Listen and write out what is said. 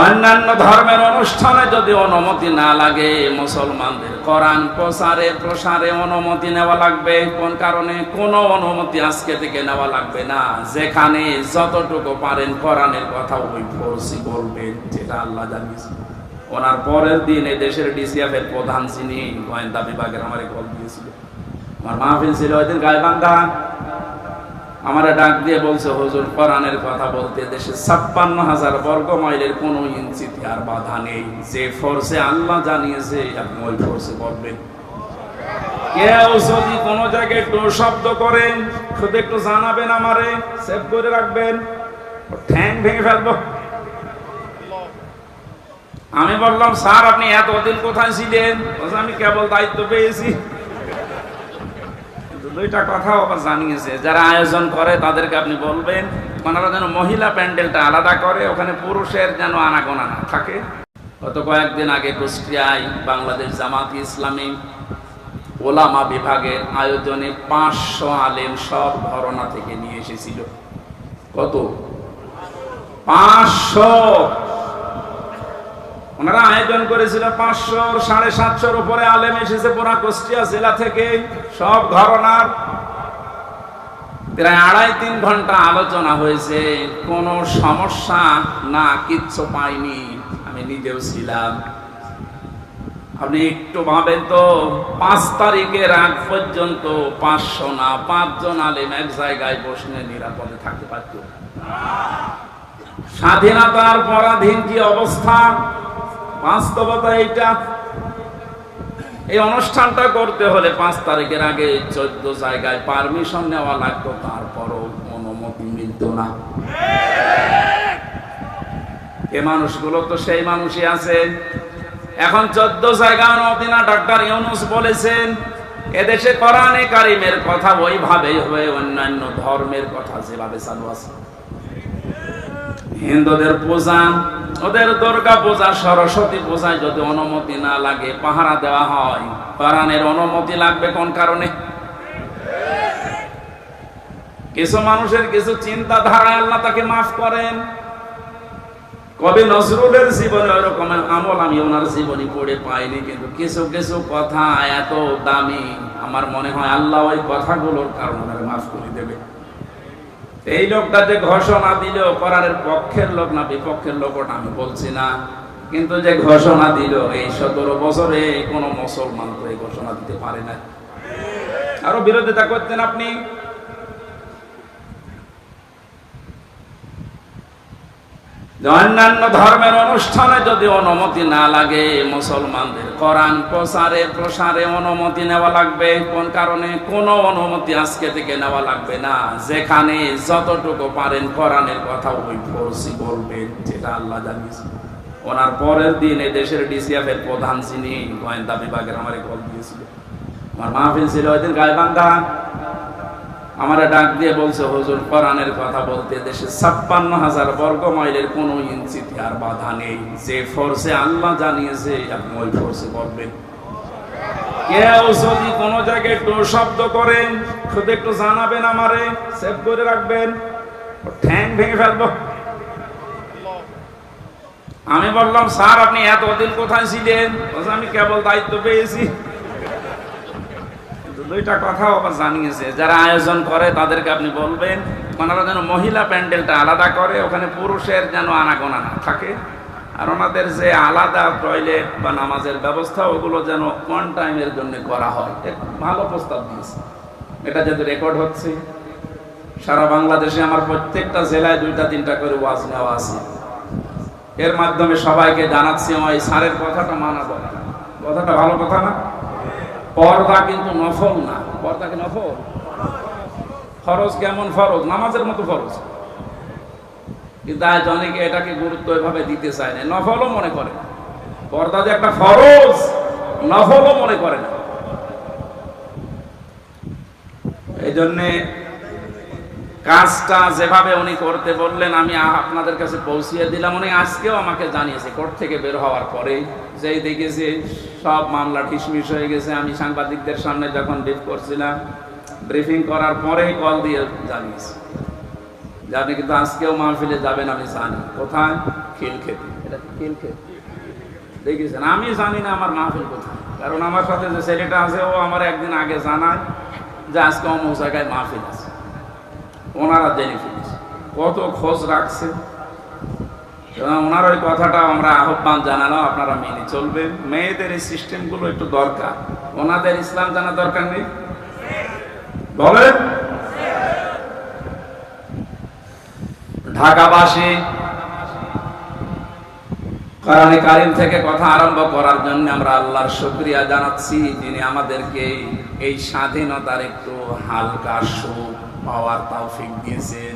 অন্যান্য ধর্মের অনুষ্ঠানে যদি অনুমতি না লাগে, মুসলমানদের কোরআন প্রসারে প্রসারে অনুমতি নেওয়া লাগবে। কোন কারণে? কোনো অনুমতি আজকে থেকে নেওয়া লাগবে না। যেখানে যতটুকু পারেন কোরআনের কথা ওই ফোর্সই বলবেন, যেটা আল্লাহ জানিয়েছে। ওনার পরের দিন এই দেশের ডিসিএফ এর প্রধান যিনি, গোয়েন্দা বিভাগের আমার কল দিয়েছিল। আমার মাহফিল ছিল ওই দিন গাইবান্ধা। আমার ডাক দিয়ে বলছে, হুজুর, কোরআনের কথা বলতে দেশে ছাপ্পান্ন হাজার বর্গ মাইলের কোন ইঞ্চিতে আর বাধা নেই। যে ফোর্সে আল্লাহ জানিয়েছে, আপনি ওই ফোর্সে করবেন কেউ যদি কোন জায়গায় একটু শব্দ করেন, শুধু একটু জানাবেন আমারে, সেভ করে রাখবেন। ঠ্যাং ভেঙে ফেলব। আমি বললাম, স্যার, আপনি এতদিন কোথায় ছিলেন? আমি কেবল দায়িত্ব পেয়েছি। দুইটা কথাও আবার জানিয়েছে। যারা আয়োজন করে তাদেরকে আপনি বলবেন, ওনারা যেন মহিলা প্যান্ডেলটা আলাদা করে, ওখানে পুরুষের যেন আনাগোনা না থাকে। গত কয়েকদিন আগে কুষ্টিয়ায় বাংলাদেশ জামাত ইসলামী ওলামা বিভাগের আয়োজনে পাঁচশো আলেম সব ঘরনা থেকে নিয়ে এসেছিল। কত? পাঁচশো! ওনারা আয়োজন করেছিল পাঁচশো সাড়ে সাতশোর উপরে আলেম এসেছে পুরা কুষ্টিয়া জেলা থেকে। সব ঘরনার প্রায় আড়াই তিন ঘণ্টা আলোচনা হয়েছে। কোনো সমস্যা না, কিচ্ছু পাইনি। আমি নিজেও ছিলাম। আপনি একটু ভাবেন তো, পাঁচ তারিখের আগ পর্যন্ত পাঁচশো না, পাঁচজন আলেম এক জায়গায় বসলে নিরাপদে থাকতে পারত। স্বাধীনতার পরাধীন কি অবস্থা বাস্তবতা এইটা। এই অনুষ্ঠানটা করতে হলে পাঁচ তারিখের আগে চোদ্দ জায়গায় পারমিশন নেওয়া লাগতো, তারপরও অনুমতি মিলত না। এ মানুষগুলো তো সেই মানুষই আছে। এখন চোদ্দ জায়গা অনুমতি না ডাক্তার ইউনুস বলেছেন, এদেশে কোরআনে কারিমের কথা ওইভাবেই হয়ে অন্যান্য ধর্মের কথা যেভাবে চালু আছে। হিন্দুদের পূজা, ওদের দুর্গা পূজা, সরস্বতী পূজায় যদি অনুমতি না লাগে, পাহারা দেওয়া হয়। কোরআনের অনুমতি লাগবে কোন কারণে? কিছু মানুষের কিছু চিন্তাধারা আল্লাহ তাকে মাফ করেন। কবি নজরুলের জীবনে ওরকম আমল আমি ওনার জীবনী পড়ে পাইনি, কিন্তু কিছু কিছু কথা এত দামি, আমার মনে হয় আল্লাহ ওই কথাগুলোর কারণে মাফ করে দেবে। এই লোকটা যে ঘোষণা দিল কোরআনের পক্ষের লোক না বিপক্ষের লোক, ওটা আমি বলছি না। কিন্তু যে ঘোষণা দিল, এই সতেরো বছরে কোনো মুসলমান তো এই ঘোষণা দিতে পারে না। আরও বিরোধিতা করতেন আপনি যে অন্যান্য ধর্মের অনুষ্ঠানে যদি অনুমতি না লাগে, মুসলমানদের কোরআন প্রসারে প্রসারে অনুমতি নেওয়া লাগবে। কোন কারণে? কোনো অনুমতি আজকে থেকে নেওয়া লাগবে না। যেখানে যতটুকু পারেন কোরআনের কথা ওই ফোর্সই বলবেন, যেটা আল্লাহ জানিয়েছে ওনার পরের দিন এই দেশের ডিসিএফ এর প্রধান যিনি, গোয়েন্দা বিভাগের আমার কল দিয়েছিল আমার মাহফিল ছিল ওই দিন গাইবান্ধা। আমার ডাক দিয়ে বলছে, হুজুর, কোরআনের কথা বলতে দেশে ছাপ্পান্ন হাজার বর্গ মাইলের কোন ইঞ্চিতে আর বাধা নেই। যে ফোর্সে আল্লাহ জানিয়েছে, আপনি ওই ফোর্সে করবেন কেউ যদি কোন জায়গায় একটু শব্দ করেন শুধু একটু জানাবেন আমারে, সেভ করে রাখবেন ঠ্যাং ভেঙে ফেলব। আমি বললাম, স্যার, আপনি এতদিন কোথায় ছিলেন? আমি কেবল দায়িত্ব পেয়েছি। দুইটা কথাও আবার জানিয়েছে। যারা আয়োজন করে, তাদেরকে আপনি বলবেন, ওনারা যেন মহিলা প্যান্ডেলটা আলাদা করে, ওখানে পুরুষের যেন আনাগোনা না থাকে। আর ওনাদের যে আলাদা টয়লেট বা নামাজের ব্যবস্থা, ওগুলো যেন ওয়ান টাইমের জন্য করা হয়। ভালো প্রস্তাব দিয়েছে। এটা যেহেতু রেকর্ড হচ্ছে, সারা বাংলাদেশে আমার প্রত্যেকটা জেলায় দুইটা, তিনটা করে ওয়াজ নেওয়া আছে। এর মাধ্যমে সবাইকে জানাচ্ছি, আমার এই স্যারের কথাটা মানা দরকার। কথাটা ভালো কথা না? পর্দা কিন্তু নফল না। পর্দা কি নফল? ফরজ কেমন ফরজ? নামাজের মতো ফরজ। কিন্তু আজ অনেকে এটাকে গুরুত্ব এভাবে দিতে চায় না। নফলও মনে করে না। পর্দা যে একটা ফরজ, নফলও মনে করে না। এই জন্যে কাজটা যেভাবে উনি করতে বললেন আমি আপনাদের কাছে পৌঁছিয়ে দিলাম। উনি আজকেও আমাকে জানিয়েছে কোর্ট থেকে বের হওয়ার পরে যেই দেখেছে সব মামলা ঠিসমিস হয়ে গেছে। আমি সাংবাদিকদের সামনে যখন ব্রিফ করছিলাম ব্রিফিং করার পরেই কল দিয়ে জানিয়েছে। যে আপনি কিন্তু আজকেও মাহফিলে যাবেন আমি জানি। কোথায়? খিল খেতে দেখেছেন? আমি জানি না আমার মাহফিল কোথায়। কারণ আমার সাথে যে ছেলেটা আছে ও আমার একদিন আগে জানায় যে আজকে অমুক জায়গায় মাহফিল আছে। ওনারা জেনে ফেলেছে। কত খোঁজ রাখছে। এবং ওনার ওই কথাটা আমরা আহ্বান জানালাম, আপনারা মেনে চলবেন। মেয়েদের এই সিস্টেমগুলো একটু দরকার। ওনাদের ইসলাম জানা দরকার নেই? বলেন। ঢাকাবাসী, কোরআনে কারিম থেকে কথা আরম্ভ করার জন্য আমরা আল্লাহর শুকরিয়া জানাচ্ছি, যিনি আমাদেরকে এই স্বাধীনতার একটু হালকা সুখ পাওয়ার তৌফিক দিয়েছেন